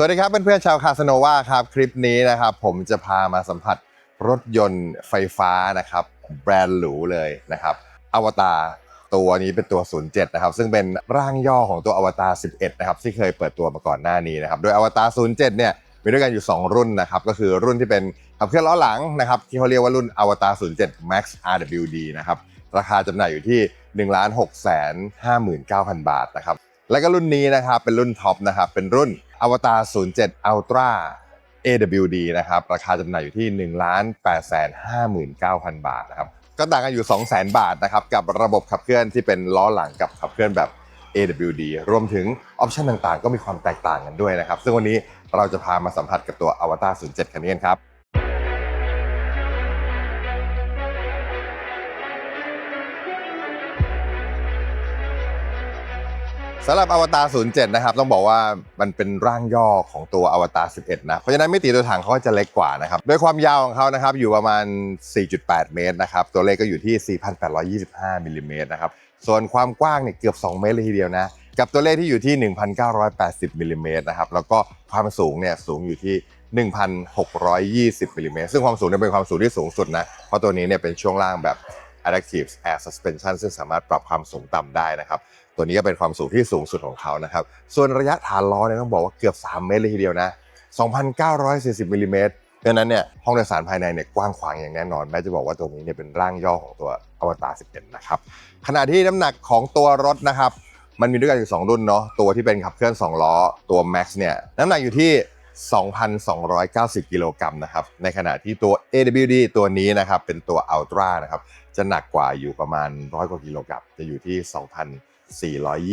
สวัสดีครับเพื่อนๆชาวคาสโนวาครับ คลิปนี้นะครับ ผมจะพามาสัมผัสรถยนต์ไฟฟ้านะครับ แบรนด์หรูเลยนะครับอวตารตัวนี้เป็นตัว 07 นะครับ ซึ่งเป็นร่างย่อของตัวอวตาร 11 นะครับ ที่เคยเปิดตัวมาก่อนหน้านี้นะครับ โดยอวตาร 07 เนี่ยมีด้วยกันอยู่ 2 รุ่นนะครับ ก็คือรุ่นที่เป็นขับเคลื่อนล้อหลังนะครับ ที่เขาเรียกว่ารุ่นอวตาร 07 Max RWD นะครับ ราคาจำหน่ายอยู่ที่ 1 6 5 9 0 0 0 บาทนะครับ แล้วก็รุ่นนี้นะครับเป็นรุ่นท็อปนะครับเป็นรุ่น อวตาร07 Ultra AWD นะครับ ราคาจำหน่ายอยู่ที่ 1 8 5 9 0 0 0 บาทนะครับ ก็ต่างกันอยู่ 200,000 บาทนะครับ กับระบบขับเคลื่อนที่เป็นล้อหลังกับขับเคลื่อนแบบ AWD รวมถึงออปชันต่างๆ ก็มีความแตกต่างกันด้วยนะครับ ซึ่งวันนี้เราจะพามาสัมผัสกับตัวอวตาร07 คันนี้กันครับ สำหรับอวตาร07 นะครับ ต้องบอกว่ามันเป็นร่างย่อของตัวอวตาร11 นะ เพราะฉะนั้นมิติตัวถังเขาก็จะเล็กกว่านะครับโดยความยาวของเขานะครับอยู่ประมาณ 4.8 เมตรนะครับ ตัวเลขก็อยู่ที่ 4,825มิลลิเมตรนะครับส่วนความกว้างเนี่ยเกือบ 2 เมตรเลยทีเดียวนะ กับตัวเลขที่อยู่ที่ 1,980มิลลิเมตรนะครับแล้วก็ความสูงเนี่ยสูงอยู่ที่1,620มิลลิเมตรซึ่งความสูงเนี่ยเป็นความสูงที่สูงสุดนะ เพราะตัวนี้เนี่ยเป็นช่วงล่างแบบ Adaptive Air Suspension ซึ่งสามารถปรับความสูงต่ำได้นะครับ ตัวนี้ก็เป็นความสูงที่สูงสุดของเขานะครับ ส่วนระยะฐานล้อเนี่ยต้องบอกว่าเกือบ 3 เมตรเลยทีเดียวนะ 2,940มิลลิเมตรดังนั้นเนี่ยห้องโดยสารภายในเนี่ยกว้างขวางอย่างแน่นอนแม้จะบอกว่าตัวนี้เนี่ยเป็นร่างย่อของตัวอวตาร11 นะครับขณะที่น้ำหนักของตัวรถนะครับ มันมีด้วยกันอยู่ 2 รุ่นเนาะตัวที่เป็นขับเคลื่อน 2 ล้อตัว Max เนี่ยน้ำหนักอยู่ที่ 2,290 กิโลกรัมนะครับ ในขณะที่ตัว AWD ตัวนี้นะครับ เป็นตัว Ultra นะครับ จะหนักกว่าอยู่ประมาณ100กว่ากิโลกรัม จะอยู่ที่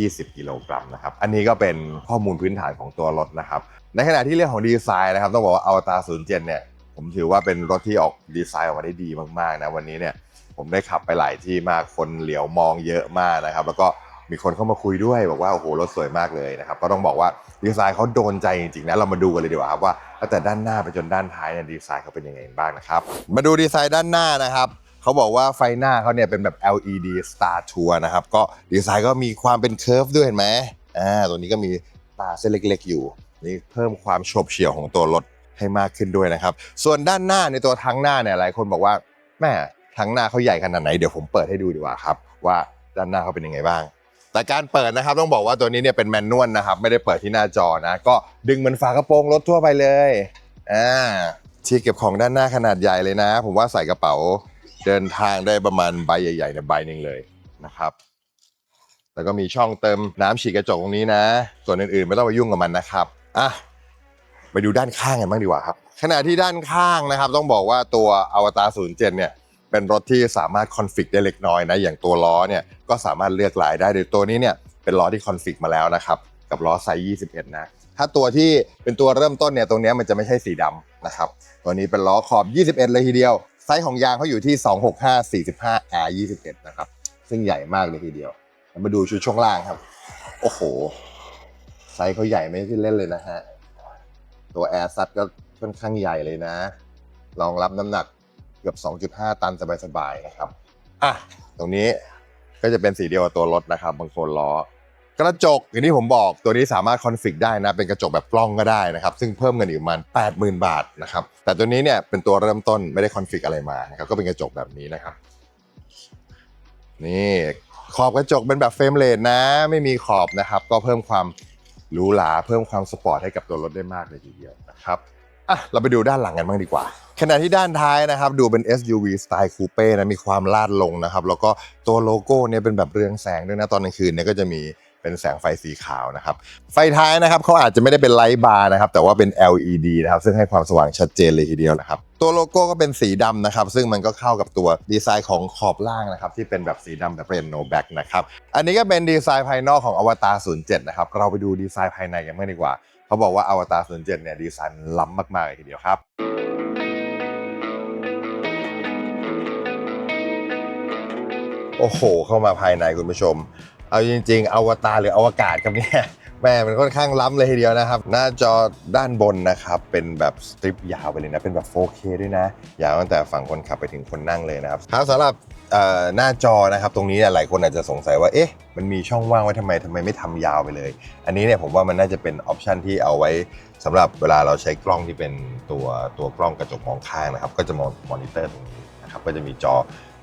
2,420 กิโลกรัมนะครับ อันนี้ก็เป็นข้อมูลพื้นฐานของตัวรถนะครับ ในขณะที่เรื่องของดีไซน์นะครับ ต้องบอกว่า Avatar 07 เนี่ย ผมถือว่าเป็นรถที่ออกดีไซน์ออกมาได้ดีมากๆนะ วันนี้เนี่ย ผมได้ขับไปหลายที่มาก คนเหลียวมองเยอะมากนะครับ แล้วก็ มีคนเข้ามาคุยด้วยบอกว่าโอ้โหรถสวยมากเลยนะครับก็ต้องบอกว่าดีไซน์เขาโดนใจจริงๆนะเรามาดูกันเลยดีกว่าครับว่าตั้งแต่ด้านหน้าไปจนด้านท้ายเนี่ยดีไซน์เขาเป็นยังไงบ้างนะครับมาดูดีไซน์ด้านหน้านะครับเขาบอกว่าไฟหน้าเขาเนี่ยเป็นแบบ LED Star Tour นะครับก็ดีไซน์ก็มีความเป็นเคิร์ฟด้วยเห็นไหมอ่าตัวนี้ก็มีตาเส้นเล็กๆอยู่นี่เพิ่มความโฉบเฉี่ยวของตัวรถให้มากขึ้นด้วยนะครับ ส่วนด้านหน้าในตัวทั้งหน้าเนี่ยหลายคนบอกว่าแม่ทั้งหน้าเขาใหญ่ขนาดไหนเดี๋ยวผมเปิดให้ดูดีกว่าครับ ว่าด้านหน้าเขาเป็นยังไงบ้าง แต่การเปิดนะครับต้องบอกว่าตัวนี้เนี่ยเป็นแมนนวลนะครับ ไม่ได้เปิดที่หน้าจอนะ ก็ดึงเหมือนฝากระโปรงรถทั่วไปเลยอ่าที่เก็บของด้านหน้าขนาดใหญ่เลยนะ ผมว่าใส่กระเป๋าเดินทางได้ประมาณใบใหญ่ๆในใบหนึ่งเลยนะครับ แล้วก็มีช่องเติมน้ำฉีดกระจกตรงนี้นะ ส่วนอื่นๆ ไม่ต้องไปยุ่งกับมันนะครับอะไปดูด้านข้างกันบ้างดีกว่าครับขณะที่ด้านข้างนะครับ ต้องบอกว่าตัวอวตาร07เนี่ย เป็นรถที่สามารถคอนฟิกได้เล็กน้อยนะอย่างตัวล้อเนี่ยก็สามารถเลือกลายได้โดยตัวนี้เนี่ยเป็นล้อที่คอนฟิกมาแล้วนะครับกับล้อไซส์21 นะ ถ้าตัวที่เป็นตัวเริ่มต้นเนี่ยตรงนี้มันจะไม่ใช่สีดำนะครับ ตัวนี้เป็นล้อขอบ 21 เลยทีเดียว ไซส์ของยางเขาอยู่ที่ 265 45 R 21 นะครับ ซึ่งใหญ่มากเลยทีเดียว มาดูชุดช่วงล่างครับ โอ้โห ไซส์เขาใหญ่ไม่ใช่เล่นเลยนะฮะ ตัวแอร์ซัดก็ค่อนข้างใหญ่เลยนะ รองรับน้ำหนัก กือบ 2.5 ตันสบายๆนะครับอะตรงนี้ก็จะเป็นสีเดียวกับตัวรถนะครับ บางคนล้อ กระจกอย่างที่ผมบอกตัวนี้สามารถคอนฟิกได้นะ เป็นกระจกแบบกล้องก็ได้นะครับ ซึ่งเพิ่มเงินอีกประมาณ80,000 บาทนะครับ แต่ตัวนี้เนี่ยเป็นตัวเริ่มต้นไม่ได้คอนฟิกอะไรมานะครับก็เป็นกระจกแบบนี้นะครับ นี่ขอบกระจกเป็นแบบเฟรมเลสนะ ไม่มีขอบนะครับ ก็เพิ่มความหรูหราเพิ่มความสปอร์ตให้กับตัวรถได้มากเลยทีเดียวนะครับ อะเราไปดูด้านหลังกันบ้างดีกว่าขณะที่ด้านท้ายนะครับ ดูเป็น SUV สไตล์คูเป้นะมีความลาดลงนะครับ แล้วก็ตัวโลโก้เนี่ยเป็นแบบเรืองแสงด้วยนะตอนกลางคืนเนี่ยก็จะมีเป็นแสงไฟสีขาวนะครับ ไฟท้ายนะครับเขาอาจจะไม่ได้เป็นไลท์บาร์นะครับ แต่ว่าเป็น LED นะครับ ซึ่งให้ความสว่างชัดเจนเลยทีเดียวนะครับ ตัวโลโก้ก็เป็นสีดำนะครับ ซึ่งมันก็เข้ากับตัวดีไซน์ของขอบล่างนะครับ ที่เป็นแบบสีดำแบบเป็น no back นะครับ อันนี้ก็เป็นดีไซน์ภายนอกของอวตาร07นะครับ เราไปดูดีไซน์ภายในกันบ้างดีกว่า เขาบอกว่าอวตาร07เจนี่ยดีไซน์ล้ำมากๆเลยทีเดียวครับโอ้โห เข้ามาภายในคุณผู้ชม เอาจริง ๆ อวตารหรืออวกาศครับเนี่ยแม่มันค่อนข้างล้ำเลยทีเดียวนะครับ หน้าจอด้านบนนะครับ เป็นแบบสตริปยาวไปเลยนะ เป็นแบบ 4K ด้วยนะ ยาวตั้งแต่ฝั่งคนขับไปถึงคนนั่งเลยนะครับครับสำหรับ หน้าจอนะครับตรงนี้หลายคนอาจจะสงสัยว่าเอ๊ะมันมีช่องว่างไว้ทำไมทำไมไม่ทำยาวไปเลย อันนี้เนี่ยผมว่ามันน่าจะเป็นออปชันที่เอาไว้สำหรับเวลาเราใช้กล้องที่เป็นตัวตัวกล้องกระจกมองข้างนะครับ ก็จะมองมอนิเตอร์ตรงนี้นะครับก็จะมีจอ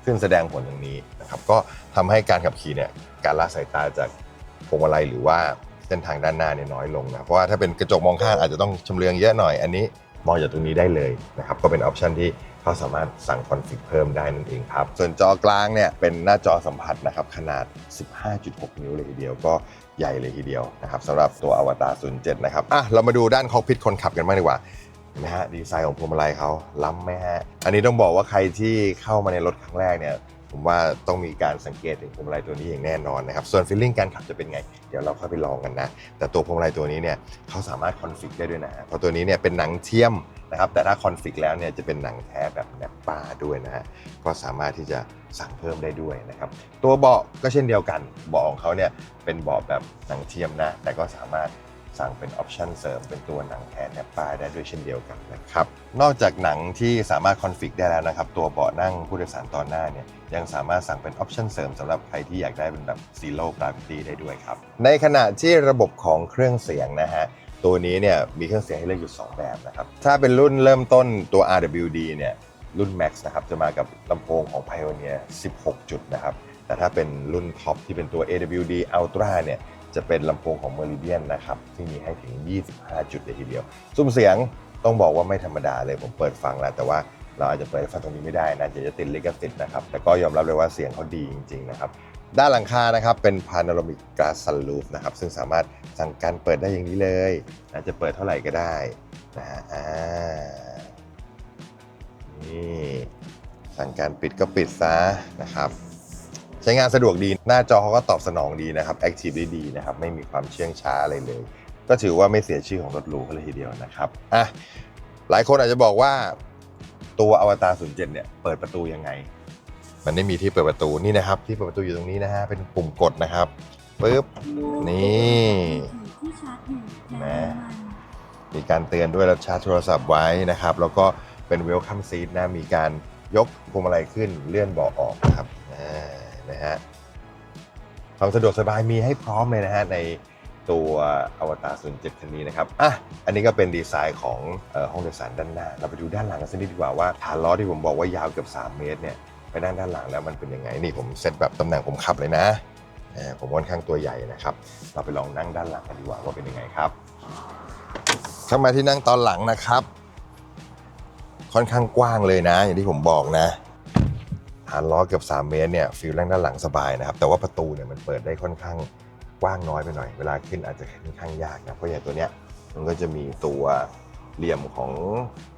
ขึ้นแสดงผลตรงนี้นะครับก็ทำให้การขับขี่เนี่ยการละสายตาจากพวงมาลัยหรือว่าเส้นทางด้านหน้าเนี่ยน้อยลงนะเพราะว่าถ้าเป็นกระจกมองข้างอาจจะต้องชำเลืองเยอะหน่อยอันนี้มองจากตรงนี้ได้เลยนะครับก็เป็นออปชันที่ เขาสามารถสั่งคอนฟิกเพิ่มได้นั่นเองครับ ส่วนจอกลางเนี่ยเป็นหน้าจอสัมผัสนะครับขนาด 15.6 นิ้วเลยทีเดียวก็ใหญ่เลยทีเดียวนะครับสำหรับตัวอวตาร07 นะครับอะเรามาดูด้านคอกพิทคนขับกันบ้างดีกว่านะฮะดีไซน์ของพวงมาลัยเขาล้ำไหมฮะอันนี้ต้องบอกว่าใครที่เข้ามาในรถครั้งแรกเนี่ย ผมว่าต้องมีการสังเกตถึงพวงมาลัยตัวนี้อย่างแน่นอนนะครับส่วนฟีลลิ่งการขับจะเป็นไง เดี๋ยวเราเข้าไปลองกันนะ แต่ตัวพวงมาลัยตัวนี้เนี่ยเขาสามารถคอนฟิกได้ด้วยนะเพราะตัวนี้เนี่ยเป็นหนังเทียมนะครับแต่ถ้าคอนฟิกแล้วเนี่ยจะเป็นหนังแท้แบบแนปป้าด้วยนะฮะก็สามารถที่จะสั่งเพิ่มได้ด้วยนะครับตัวเบาะก็เช่นเดียวกันเบาะของเขาเนี่ยเป็นเบาะแบบหนังเทียมนะแต่ก็สามารถ สั่งเป็นออปชันเสริมเป็นตัวหนังแท้แนปป้าได้ด้วยเช่นเดียวกันนะครับ นอกจากหนังที่สามารถคอนฟิกได้แล้วนะครับ ตัวเบาะนั่งผู้โดยสารตอนหน้าเนี่ยยังสามารถสั่งเป็นออปชันเสริมสำหรับใครที่อยากได้เป็นแบบ Zero Gravity ได้ด้วยครับ ในขณะที่ระบบของเครื่องเสียงนะฮะตัวนี้เนี่ยมีเครื่องเสียงให้เลือกอยู่ 2 แบบนะครับ ถ้าเป็นรุ่นเริ่มต้นตัว RWD เนี่ยรุ่น Max นะครับจะมากับลำโพงของ Pioneer 16 จุดนะครับ แต่ถ้าเป็นรุ่นท็อปที่เป็นตัว AWD Ultra เนี่ย จะเป็นลำโพงของ Meridian นะครับ ที่มีให้ถึง 25 จุดเลยทีเดียว ซุ้มเสียงต้องบอกว่าไม่ธรรมดาเลยผมเปิดฟังแล้ว แต่ว่าเราอาจจะเปิดฟังตรงนี้ไม่ได้นะเดี๋ยวจะติดลิขสิทธิ์นะครับ แต่ก็ยอมรับเลยว่าเสียงเขาดีจริง ๆ นะครับ ด้านหลังคานะครับเป็น Panoramic Glass Sunroof นะครับ ซึ่งสามารถสั่งการเปิดได้อย่างนี้เลยนะจะเปิดเท่าไหร่ก็ได้นะฮะอ่านี่สั่งการปิดก็ปิดซะนะครับ ใช้งานสะดวกดี หน้าจอเขาก็ตอบสนองดีนะครับ Active ได้ดีนะครับ ไม่มีความเชื่องช้าอะไรเลย ก็ถือว่าไม่เสียชื่อของรถหรูเขาเลยทีเดียวนะครับอะหลายคนอาจจะบอกว่าตัวอวตาร07เนี่ยเปิดประตูยังไง มันไม่มีที่เปิดประตูนี่นะครับ ที่เปิดประตูอยู่ตรงนี้นะฮะเป็นปุ่มกดนะครับปึ๊บนี่ที่ชาร์จอยู่แหมมีการเตือนด้วยแล้วชาร์จโทรศัพท์ไว้นะครับ แล้วก็เป็น Welcome Seat นะมีการยกพวงมาลัยขึ้นเลื่อนเบาะออกนะครับอ่า นะฮะความสะดวกสบายมีให้พร้อมเลยนะฮะในตัวอวตาร07คันนี้นะครับ อะ อันนี้ก็เป็นดีไซน์ของออห้องโดยสารด้านหน้า เราไปดูด้านหลังกันสักนิดดีกว่าว่าฐานล้อที่ผมบอกว่ายาวเกือบ 3 เมตรเนี่ย ไปด้านด้านหลังแล้วมันเป็นยังไง นี่ผมเซตแบบตำแหน่งผมขับเลยนะผมค่อนข้างตัวใหญ่นะครับ เราไปลองนั่งด้านหลังกันดีกว่าว่าเป็นยังไงครับ เข้ามาที่นั่งตอนหลังนะครับ ค่อนข้างกว้างเลยนะ อย่างที่ผมบอกนะ ฐานล้อเกือบ3 เมตรเนี่ยฟิลนั่งด้านหลังสบายนะครับ แต่ว่าประตูเนี่ยมันเปิดได้ค่อนข้างกว้างน้อยไปหน่อย เวลาขึ้นอาจจะค่อนข้างยากนะเพราะอย่างตัวเนี้ยมันก็จะมีตัวเหลี่ยมของ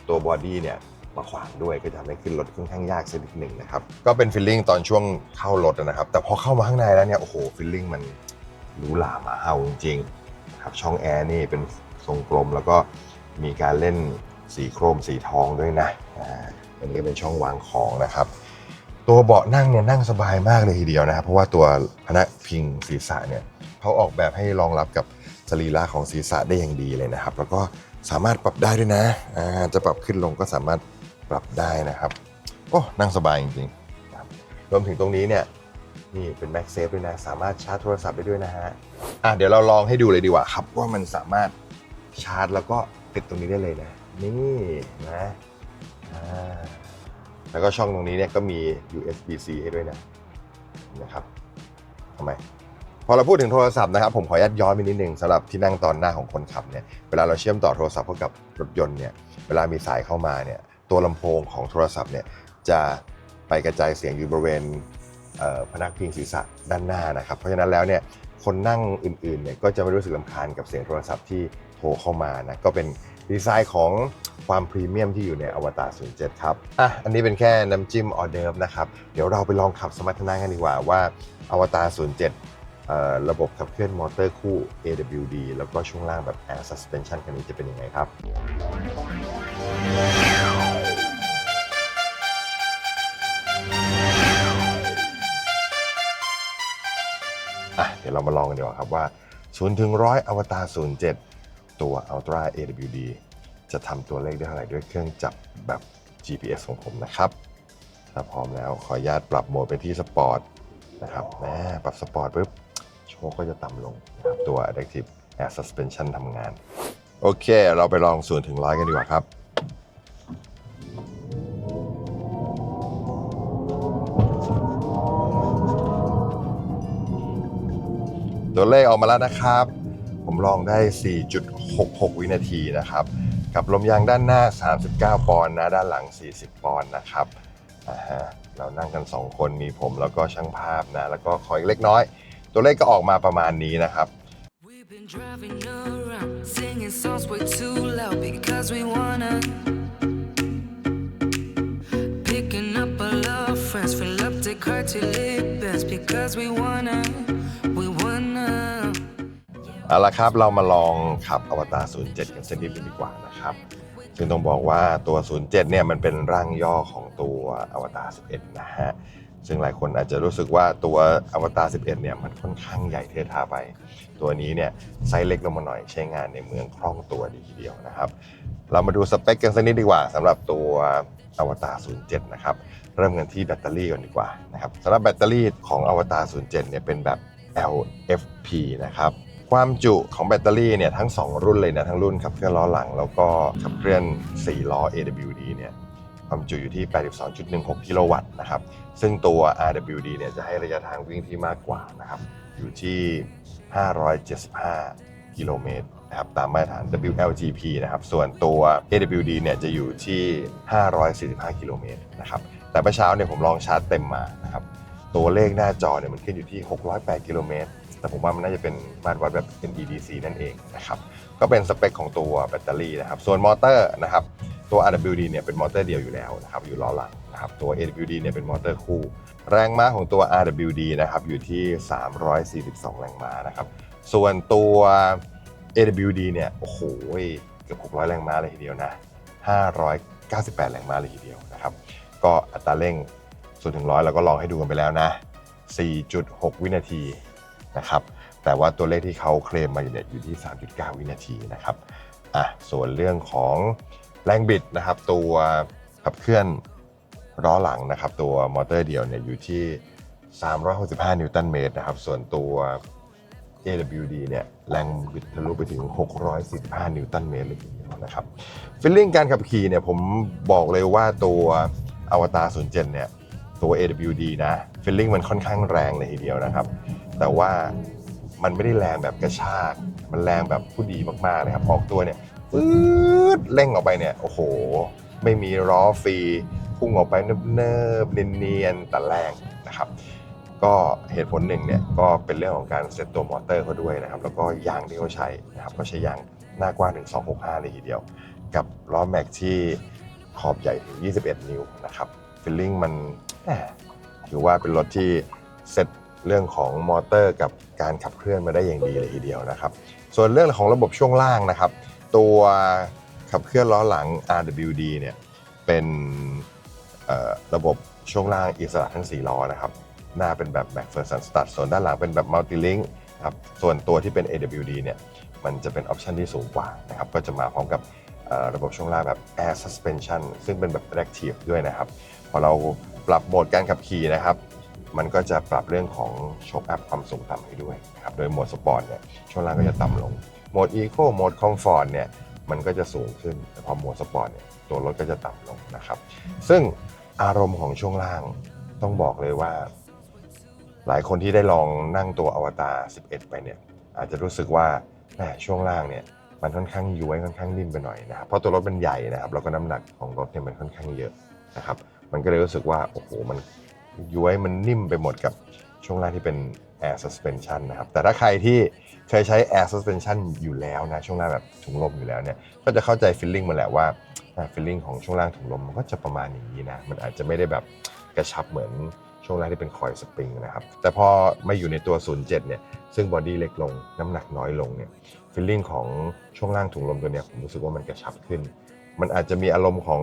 ตัวบอดี้เนี่ยมาขวางด้วยก็จะทำให้ขึ้นรถค่อนข้างยากสักนิดหนึ่งนะครับก็เป็นฟิลลิ่งตอนช่วงเข้ารถนะครับ แต่พอเข้ามาข้างในแล้วเนี่ยโอ้โหฟิลลิ่งมันหรูหรามาเอาจริงๆครับช่องแอร์นี่เป็นทรงกลมแล้วก็มีการเล่นสีโครมสีทองด้วยนะอ่าอันนี้เป็นช่องวางของนะครับ ตัวเบาะนั่งเนี่ยนั่งสบายมากเลยทีเดียวนะครับ เพราะว่าตัวพนักพิงศีรษะเนี่ยเขาออกแบบให้รองรับกับสรีระของศีรษะได้อย่างดีเลยนะครับ แล้วก็สามารถปรับได้ด้วยนะอ่าจะปรับขึ้นลงก็สามารถปรับได้นะครับโอ้นั่งสบายจริงๆครับรวมถึงตรงนี้เนี่ยนี่เป็น Max Safe ด้วยนะ สามารถชาร์จโทรศัพท์ได้ด้วยนะฮะอะเดี๋ยวเราลองให้ดูเลยดีกว่าครับ ว่ามันสามารถชาร์จแล้วก็ติดตรงนี้ได้เลยนะ นี่นะอ่า แล้วก็ช่องตรงนี้เนี่ยก็มี USB-C ให้ด้วยนะนะครับทำไมพอเราพูดถึงโทรศัพท์นะครับผมขออนุญาตย้อนไปนิดนึงสำหรับที่นั่งตอนหน้าของคนขับเนี่ยเวลาเราเชื่อมต่อโทรศัพท์เข้ากับรถยนต์เนี่ยเวลามีสายเข้ามาเนี่ยตัวลำโพงของโทรศัพท์เนี่ยจะไปกระจายเสียงอยู่บริเวณเพนักพิงศีรษะด้านหน้านะครับเพราะฉะนั้นแล้วเนี่ยคนนั่งอื่นๆเนี่ยก็จะไม่รู้สึกลำคาญกับเสียงโทรศัพท์ที่โทรเข้ามานะก็เป็นดีไซน์ของ ความพรีเมียมที่อยู่ในอวตาร07 ครับ อะ อันนี้เป็นแค่น้ำจิ้มออเดิร์ฟนะครับ เดี๋ยวเราไปลองขับสมรรถนะกันดีกว่าว่าอวตาร07 ระบบขับเคลื่อนมอเตอร์คู่ AWD แล้วก็ช่วงล่างแบบ Air Suspension คันนี้จะเป็นยังไงครับอะเดี๋ยวเรามาลองกันดีกว่าครับว่า 0 ถึง 100 อวตาร07 ตัว Ultra AWD จะทำตัวเลขได้เท่าไหร่ด้วยเครื่องจับแบบ GPS ของผมนะครับ ถ้าพร้อมแล้วขออนุญาตปรับโหมดไปที่สปอร์ตนะครับแหมปรับสปอร์ตปุ๊บโชคก็จะต่ำลงนะครับตัว Adaptive Air Suspension ทำงาน โอเค เราไปลอง0ถึง100กันดีกว่าครับตัวเลขออกมาแล้วนะครับ ผมลองได้ 4.66 วินาทีนะครับ กับลมยางด้านหน้า 39 ปอนด์นะด้านหลัง 40 ปอนด์นะครับอ่าฮะเรานั่งกัน 2 คนมีผมแล้วก็ช่างภาพนะ แล้วก็คอยเล็กน้อย ตัวเลขก็ออกมาประมาณนี้นะครับ We've been driving around, singing songs way too loud because we wanna. Picking up all our friends, fill up the car till it bends because we wanna, we wanna. เอาละครับเรามาลองขับอวตาร07 กันสักนิดนึงดีกว่านะครับ ซึ่งต้องบอกว่าตัว 07 เนี่ยมันเป็นร่างย่อของตัวอวตาร11 นะฮะ ซึ่งหลายคนอาจจะรู้สึกว่าตัวอวตาร11 เนี่ยมันค่อนข้างใหญ่เทท่าไป ตัวนี้เนี่ยไซส์เล็กลงมาหน่อยใช้งานในเมืองคล่องตัวดีทีเดียวนะครับ เรามาดูสเปคกันสักนิดดีกว่าสำหรับตัวอวตาร07 นะครับ เริ่มกันที่แบตเตอรี่ก่อนดีกว่านะครับสำหรับแบตเตอรี่ของอวตาร07 เนี่ยเป็นแบบ LFP นะครับ ความจุของแบตเตอรี่เนี่ยทั้ง 2 รุ่นเลยนะทั้งรุ่นขับเคลื่อนล้อหลัง แล้วก็ขับเคลื่อน 4 ล้อ AWD เนี่ยความจุอยู่ที่ 82.16 กิโลวัตต์นะครับ ซึ่งตัว RWD เนี่ยจะให้ระยะทางวิ่งที่มากกว่านะครับ อยู่ที่ 575 กิโลเมตรนะครับ ตามมาตรฐาน WLGP นะครับ ส่วนตัว AWD เนี่ยจะอยู่ที่ 545 กิโลเมตรนะครับ แต่เมื่อเช้าเนี่ยผมลองชาร์จเต็มมานะครับ ตัวเลขหน้าจอเนี่ยมันขึ้นอยู่ที่ 608 กิโลเมตร แต่ผมว่ามันน่าจะเป็นมาตรวัดแบบ NEDC นั่นเองนะครับก็เป็นสเปคของตัวแบตเตอรี่นะครับส่วนมอเตอร์นะครับตัว RWD เนี่ยเป็นมอเตอร์เดียวอยู่แล้วนะครับอยู่ล้อหลังนะครับตัว AWD เนี่ยเป็นมอเตอร์คู่ แรงม้าของตัว RWD นะครับอยู่ที่ 342 แรงม้านะครับส่วนตัว AWD เนี่ยโอ้โหเกือบ 600 แรงม้าเลยทีเดียวนะ 598 แรงม้าเลยทีเดียวนะครับก็อัตราเร่ง0ถึง100เราก็ลองให้ดูกันไปแล้วนะ 4.6 วินาที นะครับแต่ว่าตัวเลขที่เขาเคลมมาอยู่เนี่ยอยู่ที่ 3.9 วินาทีนะครับอะส่วนเรื่องของแรงบิดนะครับตัวขับเคลื่อนล้อหลังนะครับตัวมอเตอร์เดียวเนี่ยอยู่ที่ 365 นิวตันเมตรนะครับส่วนตัว AWD เนี่ยแรงบิดทะลุไปถึง 645 นิวตันเมตรเลยทีเดียวนะครับฟิลลิ่งการขับขี่เนี่ยผมบอกเลยว่าตัวอวตาร07เนี่ยตัว AWD นะฟิลลิ่งมันค่อนข้างแรงเลยทีเดียวนะครับ แต่ว่ามันไม่ได้แรงแบบกระชาก มันแรงแบบผู้ดีมากๆเลยครับ ออกตัวเนี่ยปื๊ดเร่งออกไปเนี่ย โอ้โห ไม่มีล้อฟรี พุ่งออกไปเนิบๆเนียนๆแต่แรงนะครับ ก็เหตุผลหนึ่งเนี่ยก็เป็นเรื่องของการเซตตัวมอเตอร์เขาด้วยนะครับ แล้วก็ยางที่เขาใช้นะครับก็ใช้ยางหน้ากว้างถึง 265 เลยทีเดียว กับล้อแม็กที่ขอบใหญ่ถึง 21 นิ้วนะครับฟิลลิ่งมันถือว่าเป็นรถที่เซต เรื่องของมอเตอร์กับการขับเคลื่อนมาได้อย่างดีเลยทีเดียวนะครับ ส่วนเรื่องของระบบช่วงล่างนะครับ ตัวขับเคลื่อนล้อหลัง RWD เนี่ยเป็นระบบช่วงล่างอิสระทั้ง 4 ล้อนะครับ หน้าเป็นแบบ McPherson Stud ส่วนด้านหลังเป็นแบบ Multilink นะครับส่วนตัวที่เป็น AWD เนี่ยมันจะเป็นออปชันที่สูงกว่านะครับก็จะมาพร้อมกับระบบช่วงล่างแบบ Air Suspension ซึ่งเป็นแบบ Active ด้วยนะครับ พอเราปรับโหมดการขับขี่นะครับ มันก็จะปรับเรื่องของโชคอัพความสูงต่ำให้ด้วยนะครับ โดยโหมดสปอร์ตเนี่ยช่วงล่างก็จะต่ำลง โหมด Eco โหมด Comfort เนี่ยมันก็จะสูงขึ้น แต่พอโหมดสปอร์ตเนี่ยตัวรถก็จะต่ำลงนะครับ ซึ่งอารมณ์ของช่วงล่างต้องบอกเลยว่า หลายคนที่ได้ลองนั่งตัวอวตาร 11 ไปเนี่ยอาจจะรู้สึกว่าแหมช่วงล่างเนี่ยมันค่อนข้างย้วยค่อนข้างนิ่มไปหน่อยนะครับเพราะตัวรถมันใหญ่นะครับแล้วก็น้ำหนักของรถเนี่ยมันค่อนข้างเยอะนะครับ มันก็เลยรู้สึกว่าโอ้โหมัน ย้วยมันนิ่มไปหมดกับช่วงล่างที่เป็น air suspension นะครับ แต่ถ้าใครที่เคยใช้ air suspension อยู่แล้วนะ ช่วงล่างแบบถุงลมอยู่แล้วเนี่ย ก็จะเข้าใจ feeling มันแหละว่า feeling ของช่วงล่างถุงลมมันก็จะประมาณอย่างนี้นะ มันอาจจะไม่ได้แบบกระชับเหมือนช่วงแรกที่เป็นคอยสปริงนะครับ แต่พอมาอยู่ในตัว 07 เนี่ย ซึ่งบอดี้เล็กลง น้ำหนักน้อยลงเนี่ยฟีลลิ่งของช่วงล่างถุงลมตัวเนี้ยผมรู้สึกว่ามันกระชับขึ้น มันอาจจะมีอารมณ์ของ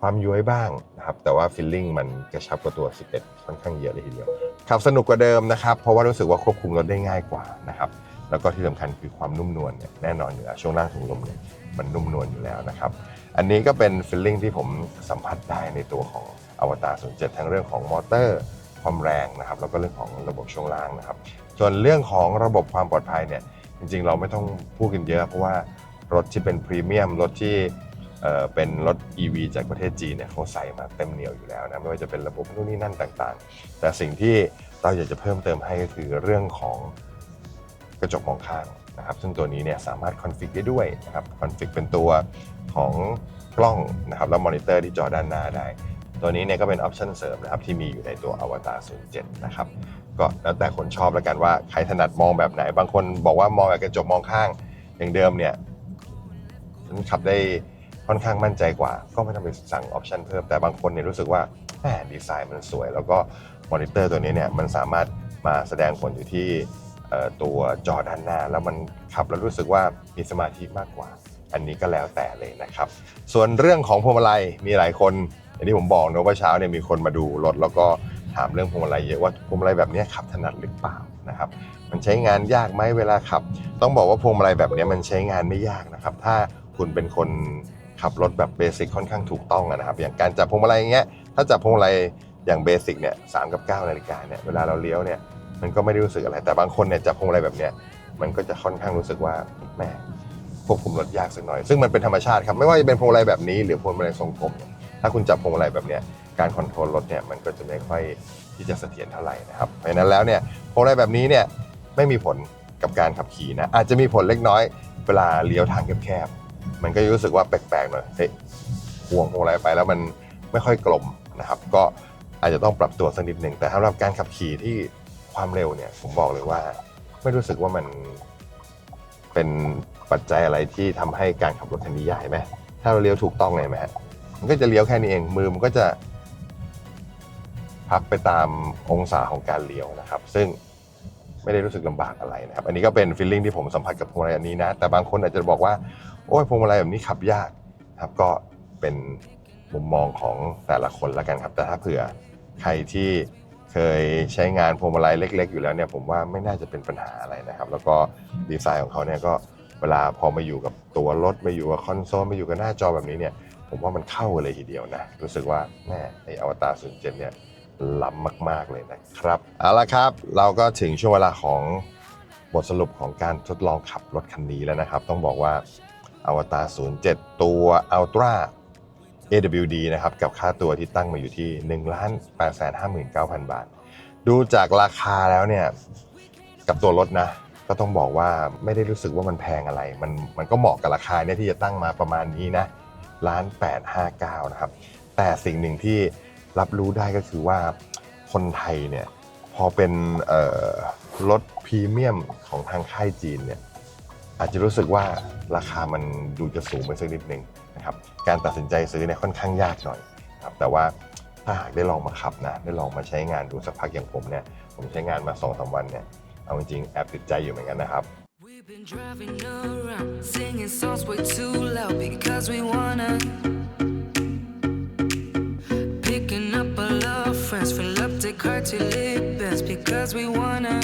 ความย้วยบ้างนะครับแต่ว่าฟีลลิ่งมันกระชับกว่าตัว 11 ค่อนข้างเยอะเลยทีเดียวขับสนุกกว่าเดิมนะครับเพราะว่ารู้สึกว่าควบคุมรถได้ง่ายกว่านะครับแล้วก็ที่สำคัญคือความนุ่มนวลเนี่ยแน่นอนอยู่แล้วช่วงล่างถุงลมเนี่ยมันนุ่มนวลอยู่แล้วนะครับอันนี้ก็เป็นฟีลลิ่งที่ผมสัมผัสได้ในตัวของอวตาร07 ทั้งเรื่องของมอเตอร์ความแรงนะครับแล้วก็เรื่องของระบบช่วงล่างนะครับ ส่วนเรื่องของระบบความปลอดภัยเนี่ยจริงๆ เราไม่ต้องพูดกันเยอะเพราะว่ารถที่เป็นพรีเมียมรถที่ เป็นรถ EV จากประเทศจีนเนี่ยเขาใส่มาเต็มเหนียวอยู่แล้วนะไม่ว่าจะเป็นระบบนู่นนี่นั่นต่างๆ แต่สิ่งที่เราอยากจะเพิ่มเติมให้ก็คือเรื่องของกระจกมองข้างนะครับซึ่งตัวนี้เนี่ยสามารถคอนฟิกได้ด้วยนะครับคอนฟิกเป็นตัวของกล้องนะครับแล้วมอนิเตอร์ที่จอด้านหน้าได้ ตัวนี้เนี่ยก็เป็นออปชันเสริมนะครับที่มีอยู่ในตัว Avatar 07 นะครับก็แล้วแต่คนชอบแล้วกันว่าใครถนัดมองแบบไหน บางคนบอกว่ามองแบบกระจกมองข้างอย่างเดิมเนี่ยฉันขับได้ ค่อนข้างมั่นใจกว่า ก็ไม่ต้องไปสั่งออปชันเพิ่มแต่บางคนเนี่ยรู้สึกว่าแหมดีไซน์มันสวย แล้วก็มอนิเตอร์ตัวนี้เนี่ยมันสามารถมาแสดงผลอยู่ที่ตัวจอด้านหน้า แล้วมันขับแล้วรู้สึกว่ามีสมาธิมากกว่า อันนี้ก็แล้วแต่เลยนะครับ ส่วนเรื่องของพวงมาลัยมีหลายคนอย่างที่ผมบอกนะว่าเช้าเนี่ยมีคนมาดูรถแล้วก็ถามเรื่องพวงมาลัยเยอะว่าพวงมาลัยแบบนี้ขับถนัดหรือเปล่านะครับ มันใช้งานยากไหมเวลาขับ ต้องบอกว่าพวงมาลัยแบบนี้มันใช้งานไม่ยากนะครับ ถ้าคุณเป็นคน ขับรถแบบเบสิกค่อนข้างถูกต้องนะครับ อย่างการจับพวงมาลัยอย่างเงี้ยถ้าจับพวงมาลัยอย่างเบสิกเนี่ยสามกับเก้านาฬิกาเนี่ยเวลาเราเลี้ยวเนี่ยมันก็ไม่ได้รู้สึกอะไร แต่บางคนเนี่ยจับพวงมาลัยแบบเนี้ยมันก็จะค่อนข้างรู้สึกว่าแหมควบคุมรถยากสักหน่อย ซึ่งมันเป็นธรรมชาติครับไม่ว่าจะเป็นพวงมาลัยแบบนี้หรือพวงมาลัยทรงกลมถ้าคุณจับพวงมาลัยแบบเนี้ยการคอนโทรลรถเนี่ยมันก็จะไม่ค่อยที่จะเสถียรเท่าไหร่นะครับเพราะฉะนั้นแล้วเนี่ยพวงมาลัยแบบนี้เนี่ยไม่มีผลกับการขับขี่นะอาจจะมีผลเล็กน้อยเวลาเลี้ยวทางแคบๆ มันก็รู้สึกว่าแปลกๆหน่อยเฮ้ยห่วงพวงมาลัยไปแล้วมันไม่ค่อยกลมนะครับ ก็อาจจะต้องปรับตัวสักนิดหนึ่งแต่สำหรับการขับขี่ที่ความเร็วเนี่ยผมบอกเลยว่า ไม่รู้สึกว่ามันเป็นปัจจัยอะไรที่ทำให้การขับรถคันนี้ยากไหมถ้าเราเลี้ยวถูกต้องเลยไหมฮะมันก็จะเลี้ยวแค่นี้เองมือมันก็จะ พักไปตามองศาของการเลี้ยวนะครับ ซึ่งไม่ได้รู้สึกลำบากอะไรนะครับ อันนี้ก็เป็นฟีลลิ่งที่ผมสัมผัสกับพวงมาลัยอันนี้นะ แต่บางคนอาจจะบอกว่า โอ้ยพวงมาลัยแบบนี้ขับยากครับก็เป็นมุมมองของแต่ละคนละกันครับ แต่ถ้าเผื่อใครที่เคยใช้งานพวงมาลัยเล็ก ๆ อยู่แล้วเนี่ยผมว่าไม่น่าจะเป็นปัญหาอะไรนะครับ แล้วก็ดีไซน์ของเขาเนี่ยก็เวลาพอมาอยู่กับตัวรถมาอยู่กับคอนโซลมาอยู่กับหน้าจอแบบนี้เนี่ยผมว่ามันเข้าเลยทีเดียวนะ รู้สึกว่าแม่ไออวตาร07เนี่ยล้ำมาก ๆ เลยนะครับเอาละครับ เราก็ถึงช่วงเวลาของบทสรุปของการทดลองขับรถคันนี้แล้วนะครับ ต้องบอกว่า อวตาร07 ตัว Ultra AWD นะครับกับค่าตัวที่ตั้งมาอยู่ที่ 1 8 5 9 0 0 0 บาท ดูจากราคาแล้วเนี่ย กับตัวรถนะ ก็ต้องบอกว่าไม่ได้รู้สึกว่ามันแพงอะไร มันมันก็เหมาะกับราคาเนี่ยที่จะตั้งมาประมาณนี้นะล้านแปดห้าเก้านะครับ แต่สิ่งหนึ่งที่รับรู้ได้ก็คือว่าคนไทยเนี่ย พอเป็นเอ่อรถพรีเมียมของทางค่ายจีนเนี่ย อาจจะรู้สึกว่าราคามันดูจะสูงไปสักนิดหนึ่งนะครับการตัดสินใจซื้อเนี่ยค่อนข้างยากหน่อยครับแต่ว่าถ้าหากได้ลองมาขับนะได้ลองมาใช้งานดูสักพักอย่างผมเนี่ยผมใช้งานมา2อสวันเนี่ยเอาจริงแอบติดใจอยู่เหมือนกันนะครับ Cartilage bends because we wanna.